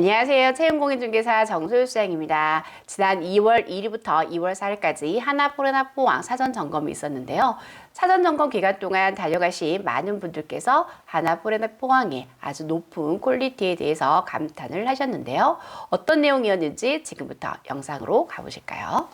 안녕하세요. 채용공인중개사 정소율 수장입니다. 지난 2월 1일부터 2월 4일까지 하나포레나 포항 사전 점검이 있었는데요. 사전 점검 기간 동안 달려가신 많은 분들께서 하나포레나 포항의 아주 높은 퀄리티에 대해서 감탄을 하셨는데요. 어떤 내용이었는지 지금부터 영상으로 가보실까요?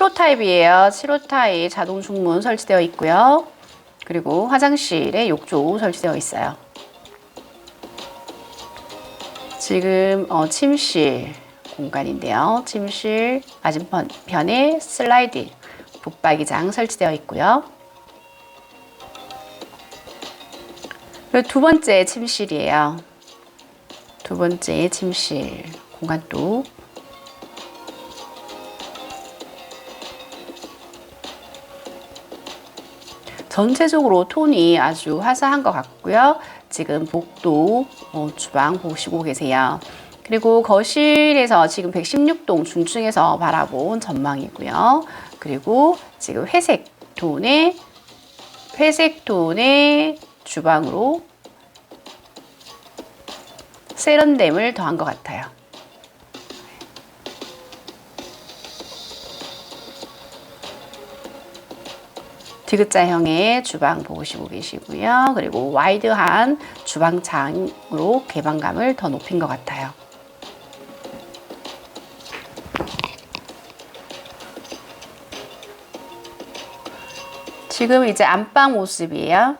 7호 타입이에요. 7호 타입 자동 중문 설치되어 있고요. 그리고 화장실에 욕조 설치되어 있어요. 지금 어, 침실 공간인데요. 침실 맞은편에 슬라이드 붙박이장 설치되어 있고요. 그리고 두 번째 침실이에요. 두 번째 침실 공간도 전체적으로 톤이 아주 화사한 것 같고요. 지금 복도 어, 주방 보시고 계세요. 그리고 거실에서 지금 116동 중층에서 바라본 전망이고요. 그리고 지금 회색 톤의 회색 톤의 주방으로 세련됨을 더한 것 같아요. 디귿자형의 주방 보시고 계시고요. 그리고 와이드한 주방창으로 개방감을 더 높인 것 같아요. 지금 이제 안방 모습이에요.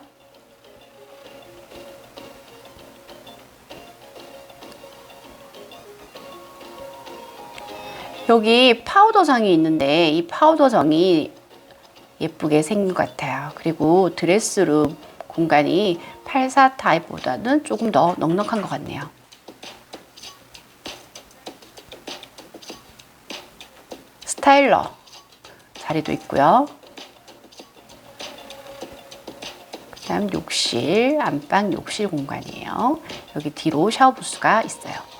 여기 파우더장이 있는데 이 파우더장이 예쁘게 생긴 것 같아요. 그리고 드레스룸 공간이 84 타입보다는 조금 더 넉넉한 것 같네요. 스타일러 자리도 있고요. 그 다음 욕실, 안방 욕실 공간이에요. 여기 뒤로 샤워 부스가 있어요.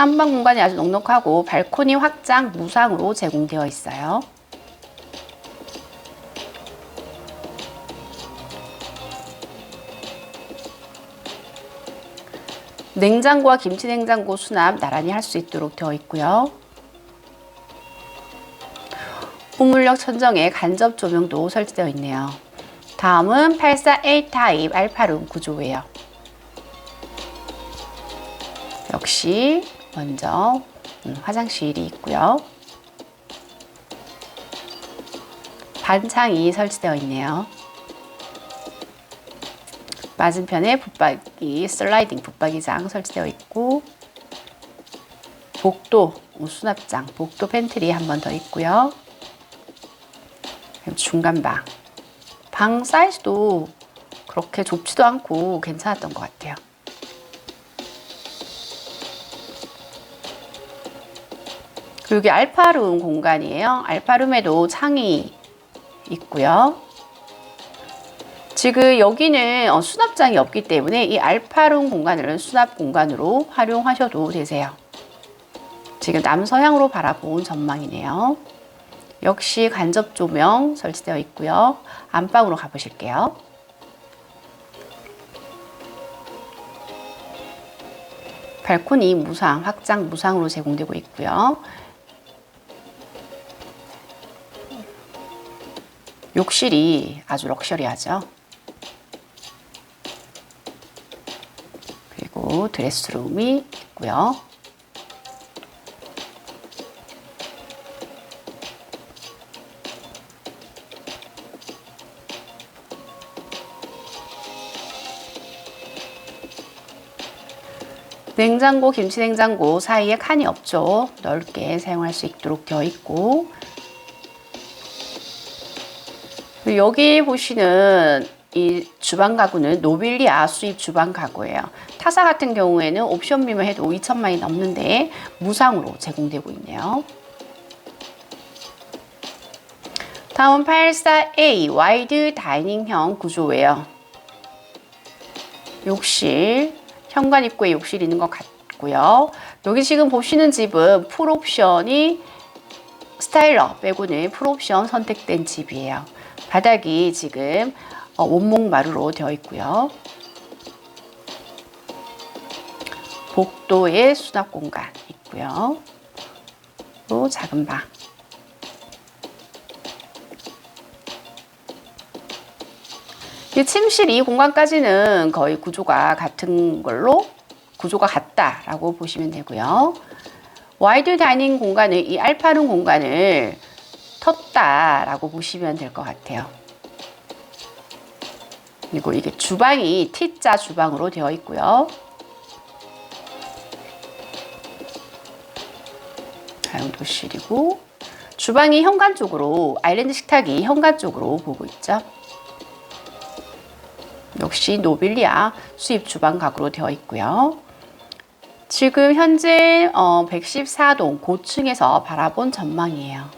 안방 공간이 아주 넉넉하고 발코니 확장 무상으로 제공되어 있어요. 냉장고와 김치 냉장고 수납 나란히 할 수 있도록 되어 있고요. 우물력 천정에 간접 조명도 설치되어 있네요. 다음은 84A 타입 알파룸 구조예요. 역시 먼저 음, 화장실이 있고요. 반창이 설치되어 있네요. 맞은편에 붙박이, 슬라이딩 붙박이장 설치되어 있고 복도 수납장, 복도 팬트리 한 번 더 있고요. 중간 방. 방 사이즈도 그렇게 좁지도 않고 괜찮았던 것 같아요. 그리고 여기 알파룸 공간이에요. 알파룸에도 창이 있고요. 지금 여기는 어, 수납장이 없기 때문에 이 알파룸 공간을 수납 공간으로 활용하셔도 되세요. 지금 남서향으로 바라본 전망이네요. 역시 간접 조명 설치되어 있고요. 안방으로 가보실게요. 발코니 무상, 확장 무상으로 제공되고 있고요. 욕실이 아주 럭셔리하죠. 그리고 드레스룸이 있고요. 냉장고, 김치 냉장고 사이에 칸이 없죠. 넓게 사용할 수 있도록 되어 있고 여기 보시는 이 주방 가구는 노빌리 아 수입 주방 가구예요. 타사 같은 경우에는 옵션 비만 해도 2천만 이 넘는데 무상으로 제공되고 있네요. 다음 84A 와이드 다이닝형 구조예요. 욕실, 현관 입구에 욕실 있는 것 같고요. 여기 지금 보시는 집은 풀옵션이 스타일러 빼고는 풀옵션 선택된 집이에요. 바닥이 지금 어, 원목 마루로 되어 있고요. 복도에 수납 공간 있고요. 또 작은 방. 이 침실 이 공간까지는 거의 구조가 같은 걸로 구조가 같다라고 보시면 되고요. 와이드 다이닝 공간을 이 알파룸 공간을 텄다라고 보시면 될 것 같아요. 그리고 이게 주방이 T자 주방으로 되어 있고요. 다용도실이고 주방이 현관 쪽으로 아일랜드 식탁이 현관 쪽으로 보고 있죠. 역시 노빌리아 수입 주방 가구로 되어 있고요. 지금 현재 어, 114동 고층에서 바라본 전망이에요.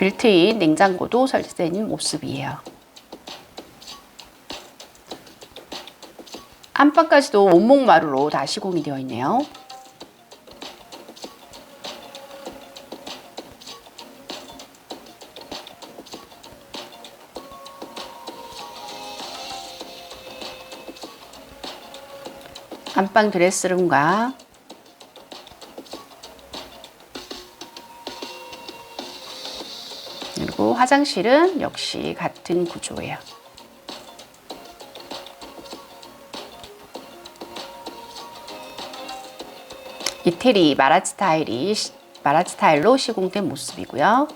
빌트인 냉장고도 설치된 모습이에요. 안방까지도 원목 마루로 다 시공이 되어 있네요. 안방 드레스룸과 화장실은 역시 같은 구조예요. 이태리 마라 스타일이 마라 스타일로 시공된 모습이고요.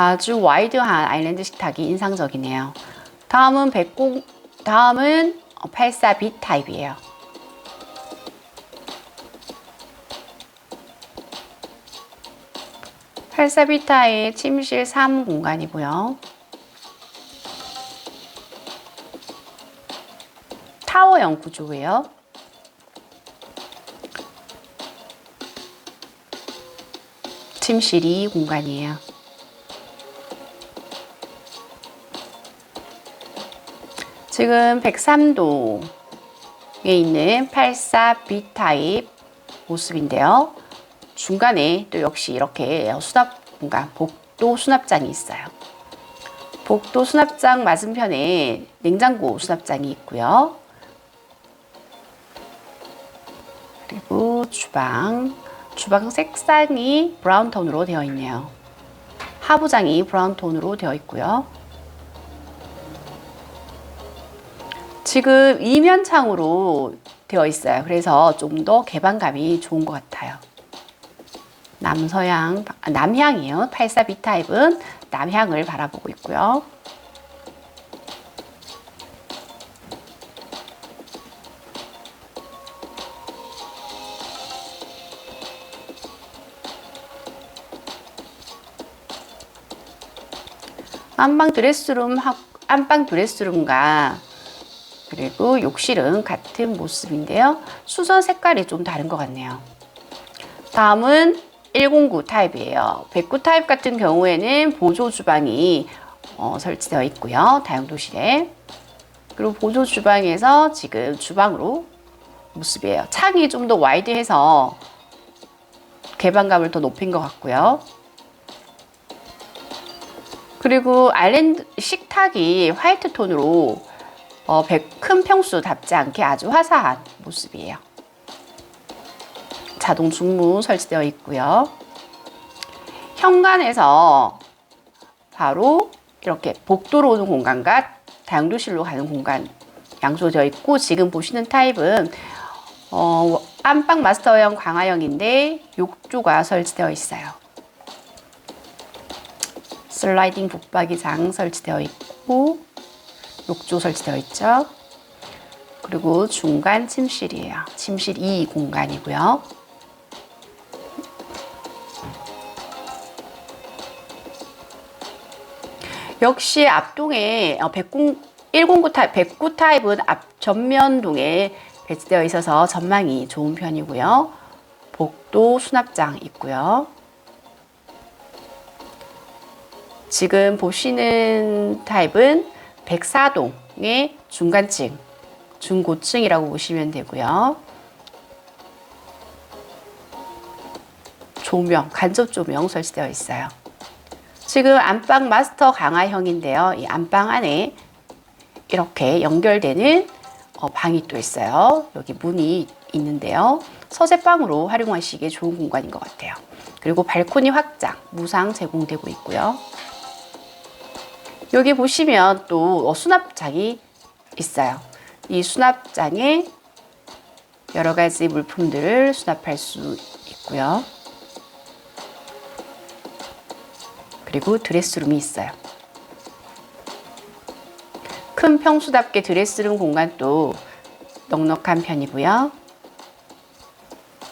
아주 와이드한 아일랜드 식탁이 인상적이네요. 다음은 100공, 다음은 84B 타입이에요. 팔사비타의 침실 3 공간이고요. 타워형 구조예요. 침실 2 공간이에요. 지금 103도에 있는 84B 타입 모습인데요. 중간에 또 역시 이렇게 수납 공간, 복도 수납장이 있어요. 복도 수납장 맞은편에 냉장고 수납장이 있고요. 그리고 주방, 주방 색상이 브라운 톤으로 되어 있네요. 하부장이 브라운 톤으로 되어 있고요. 지금 이면창으로 되어 있어요. 그래서 좀 더 개방감이 좋은 것 같아요. 남서향, 아, 남향이요. 84B 타입은 남향을 바라보고 있고요. 안방 드레스룸, 안방 드레스룸과 그리고 욕실은 같은 모습인데요. 수전 색깔이 좀 다른 것 같네요. 다음은 109 타입이에요. 109 타입 같은 경우에는 보조 주방이 어, 설치되어 있고요. 다용도실에. 그리고 보조 주방에서 지금 주방으로 모습이에요. 창이 좀 더 와이드해서 개방감을 더 높인 것 같고요. 그리고 아일랜드 식탁이 화이트 톤으로 어, 큰 평수답지 않게 아주 화사한 모습이에요. 자동 중문 설치되어 있고요. 현관에서 바로 이렇게 복도로 오는 공간과 다용도실로 가는 공간 양조되어 있고 지금 보시는 타입은 어, 안방 마스터형 광화형인데 욕조가 설치되어 있어요. 슬라이딩 붙박이장 설치되어 있고 욕조 설치되어 있죠. 그리고 중간 침실이에요. 침실 2 공간이고요. 역시 앞동에 109, 109 타입, 109 타입은 앞 전면동에 배치되어 있어서 전망이 좋은 편이고요. 복도 수납장 있고요. 지금 보시는 타입은 104동의 중간층, 중고층이라고 보시면 되고요. 조명, 간접 조명 설치되어 있어요. 지금 안방 마스터 강화형인데요. 이 안방 안에 이렇게 연결되는 어, 방이 또 있어요. 여기 문이 있는데요. 서재방으로 활용하시기에 좋은 공간인 것 같아요. 그리고 발코니 확장, 무상 제공되고 있고요. 여기 보시면 또 어, 수납장이 있어요. 이 수납장에 여러 가지 물품들을 수납할 수 있고요. 그리고 드레스룸이 있어요. 큰 평수답게 드레스룸 공간도 넉넉한 편이고요.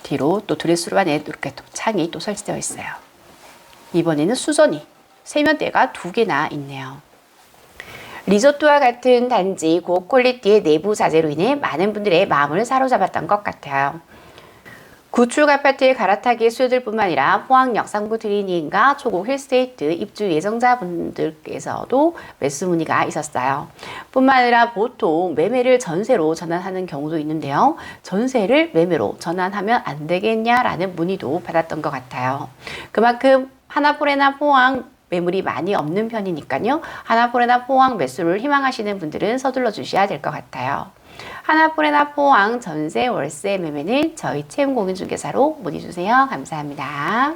뒤로 또 드레스룸 안에 이렇게 또 창이 또 설치되어 있어요. 이번에는 수전이 세면대가 두 개나 있네요. 리조트와 같은 단지 고퀄리티의 내부 자재로 인해 많은 분들의 마음을 사로잡았던 것 같아요. 구축 아파트에 갈아타기 수요들 뿐만 아니라 포항역 상부 트리닝과 초곡 힐스테이트 입주 예정자분들께서도 매수 문의가 있었어요. 뿐만 아니라 보통 매매를 전세로 전환하는 경우도 있는데요. 전세를 매매로 전환하면 안 되겠냐라는 문의도 받았던 것 같아요. 그만큼 하나포레나 포항 매물이 많이 없는 편이니까요. 하나포레나 포항 매수를 희망하시는 분들은 서둘러 주셔야 될 것 같아요. 하나포레나 포항 전세 월세 매매는 저희 채용공인중개사로 문의 주세요. 감사합니다.